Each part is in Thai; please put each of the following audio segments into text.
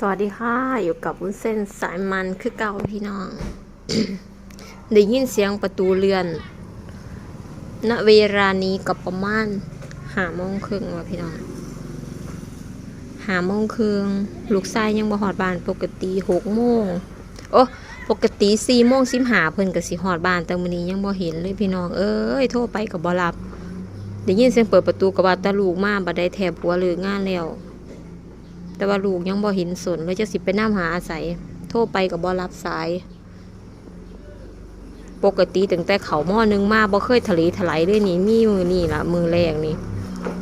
สวัสดีค่ะ อยู่กับวุ้นเส้นสายมันคือเก่าพี่น้อง ได้ยินเสียงประตูเรือน ณเวลานี้กับประมาณหาโมงครึ่งว่ะพี่น้องหาโมงครึ่งลูกชายยังบ่หอดบ้านปกติหกโมงโอ้ปกติสี่โมงสิมหาเพิ่นก็สิหอดบ้านแต่มื้อนี้ยังบ่เห็นเลยพี่น้องเอ้ยโทรไปก็บ่รับได้ยินเสียงเปิดประตูก็ว่าตาลูกมาบ่ได้แทบผัวเลิกงานแล้ว แต่ว่าลูกยังบ่เห็นสนเลยจะสิไปน้ำหาอาศัย โทรไปกับบ่รับสาย ปกติตั้งแต่เขาหม้อหนึงมาบ่เคยทะเลถลายเลยนี่มีมือนี่ละมือแรกนี่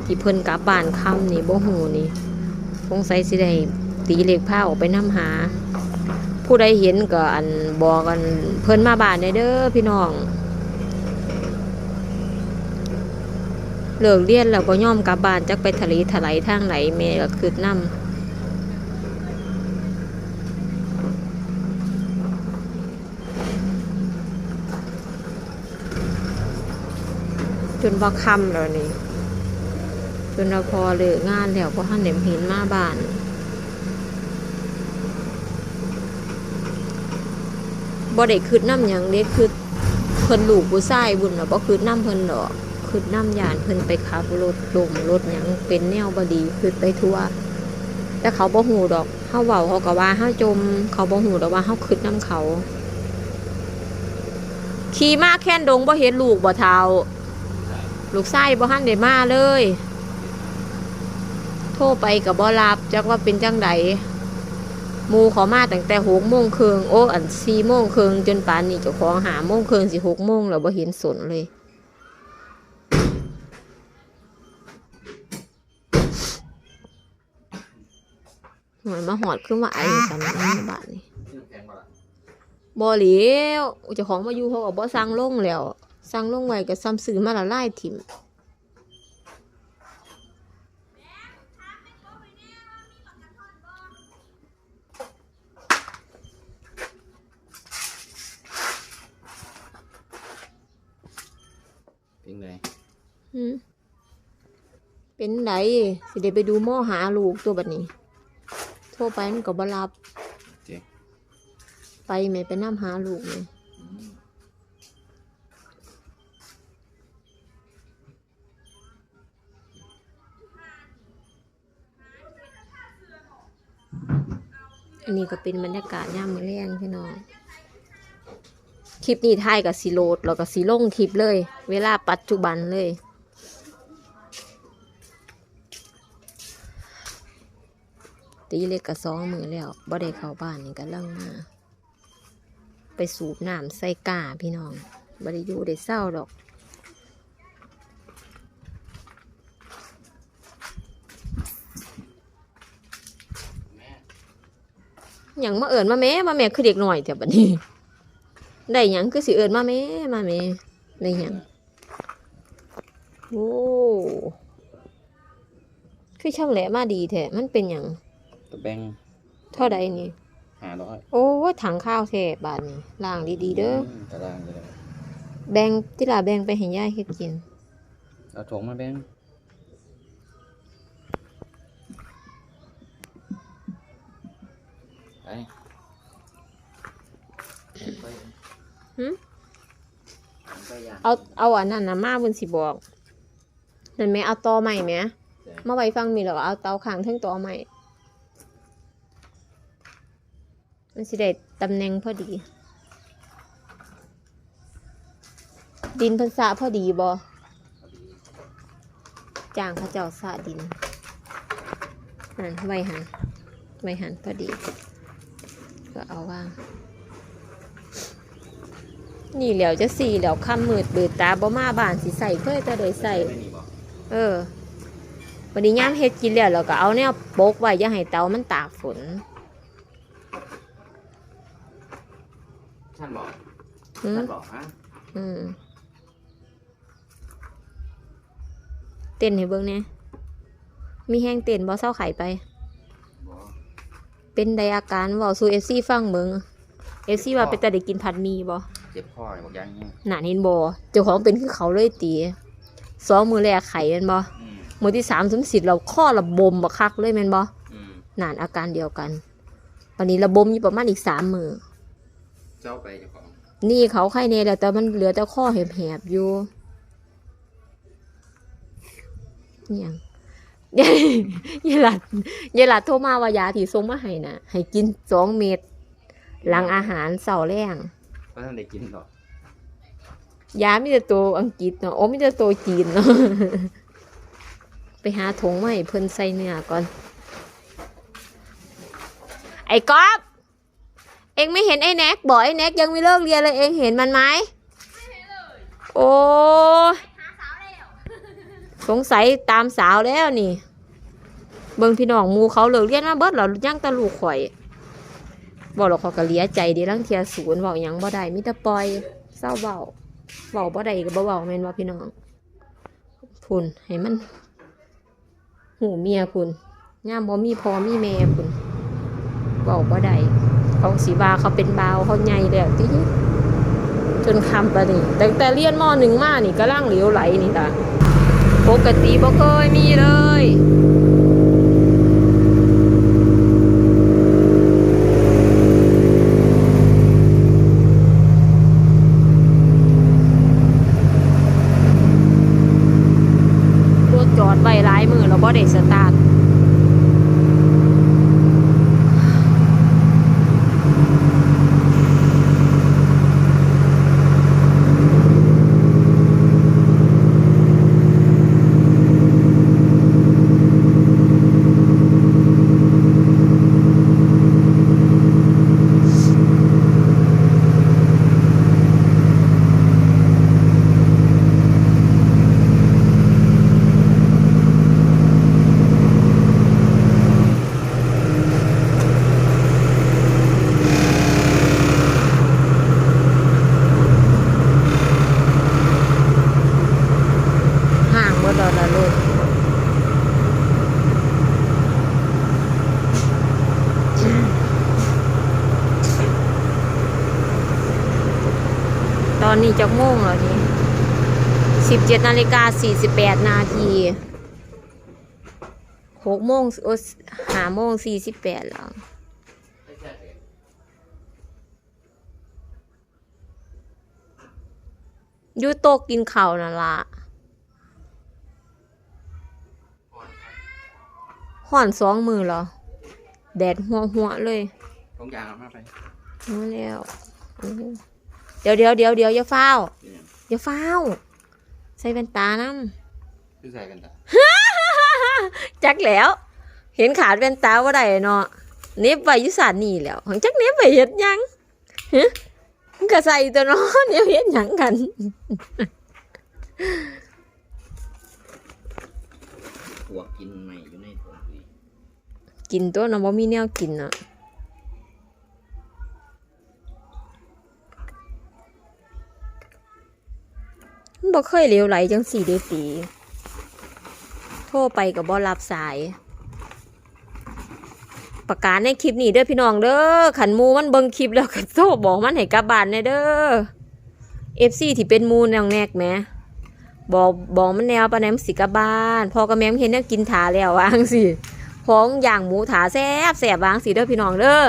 ที่เพิ่นกลับบ้านค่ำนี่บ่หูนี่สงสัยสิได้ตีเหล็กผ้าออกไปน้ำหา ผู้ใดเห็นก็อันบอกกันเพิ่นมาบ้านเด้อพี่น้องเลิกเรียนแล้วก็ย่อมกลับบ้านจักไปทะเลถลายทางไหนแม่ก็คืดน้ำ จนว่าค่ำแล้วนี่ จนเราพอเลิกงานแล้วเพราะท่านเห็นเห็นมาบ้านบ่ได้คืดน้ำหยังเด็กคือเพิ่นลูกผู้ชายบุญน่ะบ่คืดน้ำเพิ่นดอกคืดน้ำยานเพิ่นไปขับรถลมรถหยังเป็นแนวบดีคืดไปทั่วแต่เขาบ่ฮู้ดอกเฮาเว้าเขาก็ว่าเฮาจม เขาบ่ฮู้ดอกว่าเฮาคืดน้ำเขา ขี่มาแค่นดงบ่เห็นลูกบ่เท้า ลูกไส้บ่หันได้มาเลย โทรไปกับบ่รับจักว่าเป็นจังไดมูขอมาตั้งแต่หกโมงครึ่งโอ้อันสี่โมงครึ่งจนป่านนี้เจ้าของหาโมงครึ่งสิหกโมงแล้วบ่เห็นสนเลยหน่อยมาหอดขึ้นมาไอ้กันนะบาทนี่บ่เหลียวเจ้าของมาอยู่เขาก็บ่สั่งลงแล้ว สั่งลงไว้ก็ซ้ำซื้อมาละลายถิ่มเป็นไงหืมเป็นไดสิได้ไปดูหม้อหาลูกตัวบัดนี้ โทรไปมันก็บ่รับเจ๊ไปแม่ไปนํหาลูกแม่อื อันนี้ก็เป็นบรรยากาศย่ามมื้อแลงพี่น้อง คลิปนี้ถ่ายกับสิโหลดแล้วก็สิลงคลิปเลย เวลาปัจจุบันเลย ตีเล็กกับสองมือแล้วบ่ได้เข้าบ้านนี่ก็ลังมาไปสูบน้ำใส่กาพี่น้องบ่ได้อยู่ได้เศร้าดอก อย่างมาเอิญมาแม่มาแม่คือเด็กหน่อยแต่บัดนี้ ได้หยังคือสิเอิญมาแม่มาแม่ได้หยังโอ้คือช่างแหละมาดีแท้มันเป็นหยังตัวแบงเท่าใดนี่หาร้อยโอ้ยถังข้าวแท้บาทนี่ล้างดีๆเด้อมตารางเลยแบ่งที่ลาแบ่งไปให้ยายเฮ็ดกินเอาถงมาแบง ไปหึไปย่างเอาเอาอันนั้นนะมาเพิ่นสิบอกนั่นแหม่เอาตอใหม่แหมเจ๊มาไว้ฟังมีแล้วเอาเตาข้างเทั้งตอใหม่มันสิได้ตำแหน่งพอดี ดินเพันสะพอดีบ่จ้างเขาเจ้าสะดินนั่นไว้หันไว้หันพอดี ก็เอาว่าง นี่แหล้วจะสี่แหล้วคำมืดเบิดตาบ่มาบ้านสิใส่เคยแต่โดยใส่ไม่หนีบอกเออวันนี้ย่ามเฮ็ดกินแล้วเราก็เอาแนวโปกไว้อย่าให้เตามันตากฝนท่านบอกอืมท่านบอกฮะอืมเต้นให้เบิ่งแหน่มีแห้งเต้นบ่เศร้าไข่ไปบอกเป็นไดอาการเว้าสู่ FC ฟังเบิ่ง FC ว่าเป็นแต่ได้กินผัดหมีบ่ เจ็บคอบอกยังเนี่ยหนาเห็นบ่เจ้าของเป็นคือเขาเลยตีสองมือแรกไข่แม่นบ่อืมมือที่สามสมสิทธิ์เราข้อระบมบักคักเลยแม่นบ่อืมนานอาการเดียวกันอวันนี้ระบมอยู่ประมาณอีกสามมือเจ้าไปเจ้าของนี่เขาไข้เนแล้วแต่มันเหลือแต่ข้อแหบๆอยู่เนี่ยงยายยายหลัดยายหลัดโทรมาว่ายาที่ส่งมาให้นะให้กินสองเม็ดหลังอาหารเสาร์แรง เพราะท่านได้กินหรอกยามีแต่ตัวอังกฤษเนาะโอ้มีแต่ตัวจีนเนาะ ไปหาถุงมาให้เพิ่นใส่เนื้อก่อน ไอ้ก๊อฟเอ็งไม่เห็นไอ้แน็กบอกไอ้แน็กยังไม่เลิกเรียนเลยเอ็งเห็นมันไหมโอ้ยสงสัยตามสาวแล้วนี่ เบิ่งพี่น้องหมูเขาเลิกเรียนมาเบิดแล้วยังตะลูกข่อย บอกหรอกเขาก็เลียใจดีลังเทียศูนย์บอกยังบ่ได้มิตรปล่อยเศร้าเบาเบาบ่ได้ก็บ่เบาแม่นว่าพี่น้องพุ่นให้มัน หูเมียพุ่นย่ามบ่มีพอมีแม่พุ่นเบาบ่ได้เขาสีบาเขาเป็นบาวเขาใหญ่แล้วติจนคำปะนี่แต่แต่เรียนมอหนึ่งมานี่ก็ล่างเหลวไหลนี่ล่ะปกติบ่เคยมีเลย รถจอดไว้หลายมือแล้วบ่ ได้สตาร์ท ตอนนี้จักโมงแล้วนี่สิบเจ็ดนาฬิกาสี่สิบแปดนาทีหกโมงโอ้หาโมงสี่สิบแปดแล้วอยู่โต๊ะกินข้าวนั่นละห่อนสองมือเหรอ แดดหัวหัวๆเลยต้องยางเอามาไปมาแล้วอื้อ เดี๋ยวเดี๋ยวเดี๋ยวเดี๋ยวอย่าเฝ้าวเป็นหยังอย่าเฝ้าวใส่แว่นตาน้คือใส่กันตาำจักแล้ว เห็นขาดแว่นตาว่าได้เนาะเน็บไว้อยุสานนี่แหล้วหังจักเน็บไว้เฮ็ดหยังฮะมันก็ใส่ตัวเนาะเน็บเฮ็ดหยังกัน หัวกินใหม่อยู่ในถุงอีกกินตัวเนาะบ่มีแนวกินเนาะ บ่เคยเลวไหลจังสี่เดอตีโทรไปกับบ่รับสาย ประกาศในคลิปนี้เด้อพี่น้องเด้อขันหมูมันเบิ่งคลิปแล้วก็โทรบอกมันให้กลับบ้านแน่เด้อ FC ที่เป็นมูแนวแนกแหมบอกบอกมันแนวปานแนมสิกลับบ้าน พอกับแมมเห็นแนวกินถาแล้ววังสิของอย่างหมูถาแซบแสบวางสีเด้อพี่น้องเด้อ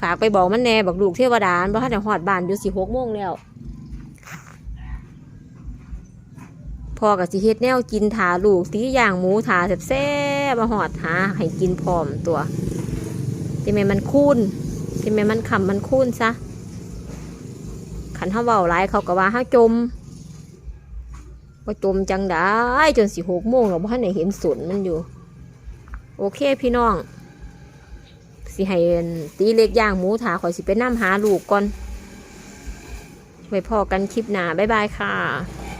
ฝากไปบอกมันแน่บอกลูกเทวดาบ่ทันได้ฮอดบ้านอยู่สิหกโมงแล้ว พ่อกับสิเฮ็ดแนวกินถาลูกตีอย่างหมูถาแซ่บๆมาหอดหาให้กินพร้อมตัวที่แม่มันคูนที่แม่มันคำมันคูนซะขันเฮาเว้าหลายเขาก็ว่าเฮาจมว่าจมจังได้จนสิหกโมงแล้วบ่ทันได้เห็นสนมันอยู่ โอเคพี่น้อง สิให้ตีเล็กย่างหมูถาขอยสิไปน้ำหาลูกก่อนไว้พอกันคลิปหน้าบ๊ายบายค่ะ